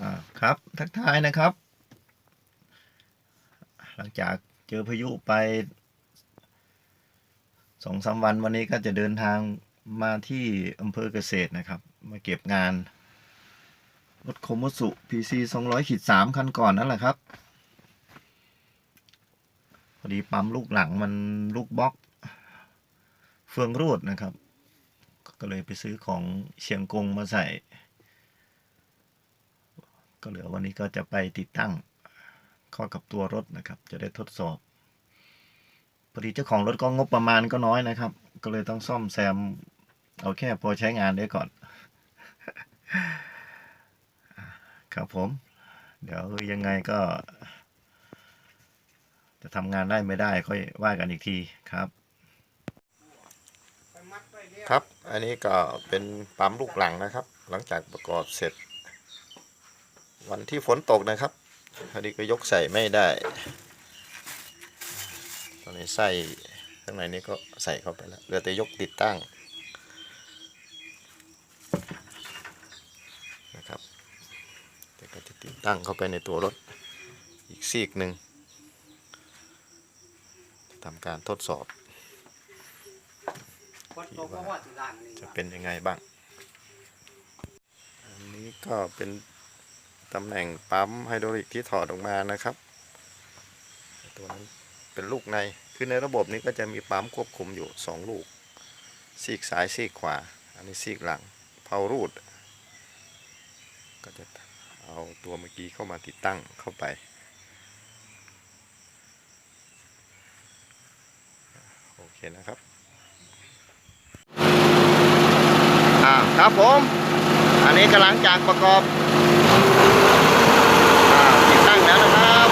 อ่าครับทักทายนะครับ หลังจากเจอพายุไปสองสามวันวันนี้ก็จะเดินทางมาที่อำเภอเกษตรนะครับ มาเก็บงานรถโคมสุ PC 200ขีด3คันก่อนนั่นแหละครับ พอดีปั๊มลูกหลังมันลูกบล็อก เฟืองรูดนะครับ ก็เลยไปซื้อของเชียงกงมาใส่ ก็เหลือวันนี้ก็จะไปติดตั้งเข้ากับตัวรถนะครับ จะได้ทดสอบพอดีเจ้าของรถก็งบประมาณก็น้อยนะครับ ก็เลยต้องซ่อมแซมเอาแค่พอใช้งานได้ก่อน ครับผม เดี๋ยวยังไงก็ จะทำงานได้ไม่ได้ค่อยว่ากันอีกทีครับ ครับ อันนี้ก็เป็นปั๊มลูกหลังนะครับ หลังจากประกอบเสร็จ วันที่ฝนตกนะครับพอดีก็ยกใส่ไม่ได้ ตอนนี้ใส่ข้างในนี้ก็ใส่เข้าไปแล้วเหลือแต่ยกติดตั้งนะครับเดี๋ยวก็จะติดตั้งเข้าไปในตัวรถอีกซีกหนึ่งทำการทดสอบคนโตก็ว่าสิล้านนี่จะเป็นยังไงบ้าง อันนี้ก็เป็น ตำแหน่งปั๊มไฮดรอลิกที่ถอดออกมานะครับ ตัวนั้นเป็นลูกใน คือในระบบนี้ก็จะมีปั๊มควบคุมอยู่ 2 ลูก ซีกซ้ายซีกขวา อันนี้ซีกหลังเพารูด ก็จะเอาตัวเมื่อกี้เข้ามาติดตั้งเข้าไป โอเคนะครับ อ่าครับผม อันนี้กำลังจากประกอบอ่าติดตั้งแล้วนะครับ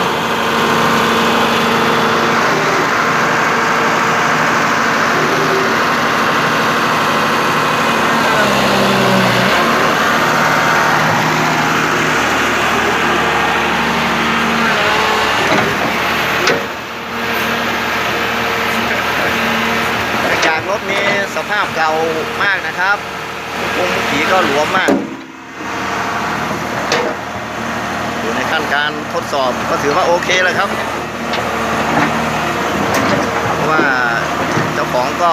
จาก รถนี้สภาพเก่ามากนะครับพุงผีก็หลวมมากอยู่ในขั้นการทดสอบก็ถือว่าโอเคแล้วครับเพราะว่าเจ้าของก็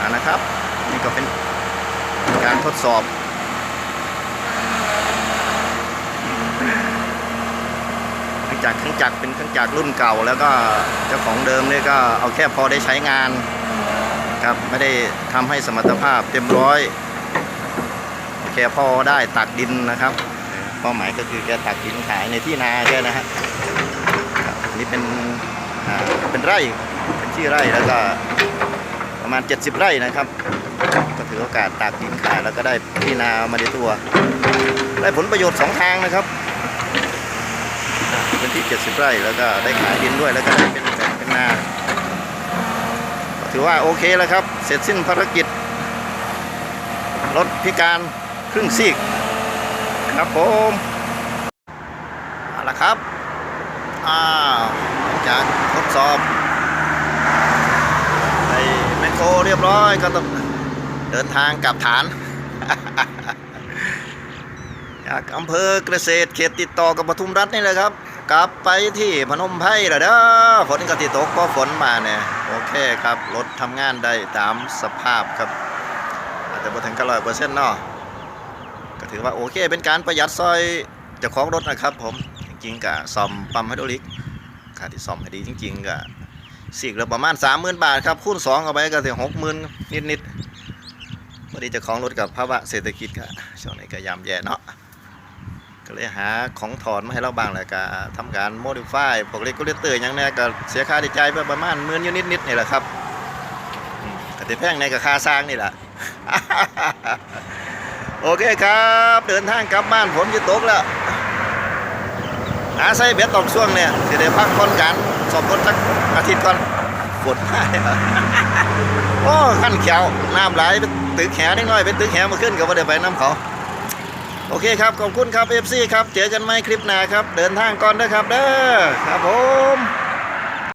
อ่านะครับ นี่ ก็เป็นการทดสอบเครื่องจักรเครื่องจักรเป็นเครื่องจักรรุ่นเก่า แล้วก็เจ้าของเดิมเนี่ยก็เอาแค่พอได้ใช้งานครับไม่ได้ทำให้สมรรถภาพเต็มร้อยแค่พอได้ตักดินนะครับเป้าหมายก็คือแกตักดินขายในที่นาแกนะฮะนี่เป็นเป็นไร่เป็นที่ไร่แล้วก็ ประมาณ 70 ไร่นะครับ ก็ถือโอกาสตากดินขายแล้วก็ได้ที่นามาในตัว ได้ผลประโยชน์สองทางนะครับอ่าเป็นที่ 70 ไร่แล้วก็ได้ขายดินด้วยแล้วก็ได้เป็นแบบเป็นนาถือว่าโอเคแล้วครับ เสร็จสิ้นภารกิจรถพิการครึ่งซีกครับผมเอาละครับ อ้าวจากทดสอบ คโครเรียบร้อยก็ต้องเดินทางกลับฐานจากอำเภอเกษตรเขตติดต่อกับปทุมรัฐนี่แหละครับ กลับไปที่พนมไพรแล้วเด้อฝนก็ติดตกก็ฝนมาเนี่ยโอเคครับรถทำงานได้ตามสภาพครับ อาจจะบ่ถึงกับร้อยเปอร์เซ็นต์เนาะก็ถือว่าโอเคเป็นการประหยัดซอยเจ้าของรถนะครับผมจริงๆก็ซ่อมปั๊มไฮดรอลิกค่าที่ซ่อมให้ดีจริงๆก็ สี่ละประมาณ30,000บาทครับคูณ2เข้าไปก็ถึง60,000นิดๆพอดีเจะของรถกับภาวะเศรษฐกิจก็ช่วงนี้ก็ยำแย่เนาะก็เลยหาของถอนมาให้เราบ้างแหละก็ทำการโมดิฟายพวกเลกูเลเตอร์อย่างนี้ก็เสียค่าใช้จ่ายไปประมาณหมื่นอยู่นิดนี่แหละครับก็ติแพงในกับค่าสร้างนี่แหละโอเคครับ เดินทางกลับบ้านผมจะตกแล้วหาใสเบ็ดตกช่วงเนี่ยสิได้พักคนกัน สอบรถสักอาทิตย์ก่อนฝนมาเหรอโอ้ขั้นเขียวน้ำไหลเป็นตึกแขนิดหน่อยเป็นตึกแหมาขึ้นก็บ่ได้ไปน้ำเขา โอเคครับ ขอบคุณครับเอฟซีครับ เจอกันไหมคลิปหน้าครับ เดินทางก่อนนะครับเด้อครับผม